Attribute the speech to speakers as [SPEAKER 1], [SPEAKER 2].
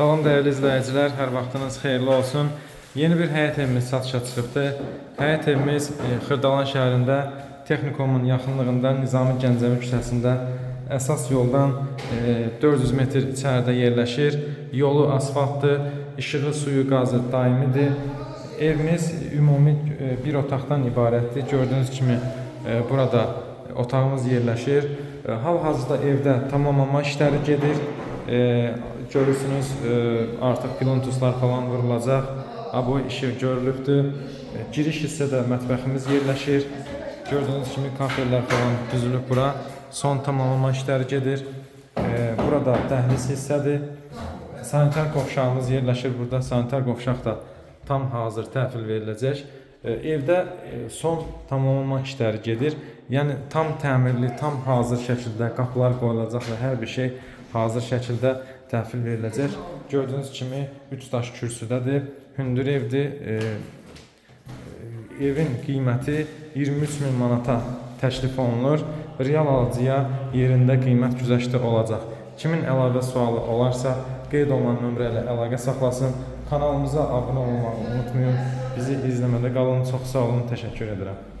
[SPEAKER 1] Salam dəyərli izləyicilər, hər vaxtınız xeyirli olsun. Yeni bir həyət evimiz satışa çıxıbdır. Həyət evimiz e, Xırdalan şəhərində Texnikomun yaxınlığında Nizami Gəncəvi küçəsində əsas yoldan e, 400 metr içəridə yerləşir. Yolu asfaltdır, işığı, suyu, qazı daimidir. Evimiz ümumi e, bir otaqdan ibarətdir. Gördüyünüz kimi e, burada otağımız yerləşir. E, Hal-hazırda evdə tamamlanma işləri gedir. E, görürsünüz e, artıq plintuslar falan vurulacaq. Ha, bu işi görülübdür. E, giriş hissədə mətbəximiz yerləşir. Gördüyünüz kimi kafellər falan düzülüb bura. Son tamamlanma işləri gedir. E, burada dəhliz hissədir. Sanitar qovşağımız yerləşir burada. Sanitar qovşaq da tam hazır təhvil veriləcək. E, Evdə e, son tamamlanma işləri gedir. Yəni tam təmirli, tam hazır şəkildə qapılar qoyulacaq və hər bir şey hazır şəkildə təhvil veriləcək. Gördüyünüz kimi 3 daş kürsüdədir. Hündür evdir. E, e, evin qiyməti 23 min manata təklif olunur. Real alıcıya yerində qiymət güzəşti olacaq. Kimin əlavə sualı olarsa, qeyd olunan nömrə ilə əlaqə saxlasın. Kanalımıza abunə olmağı unutmayın. Bizi izləmədə qalın. Çox sağ olun. Təşəkkür edirəm.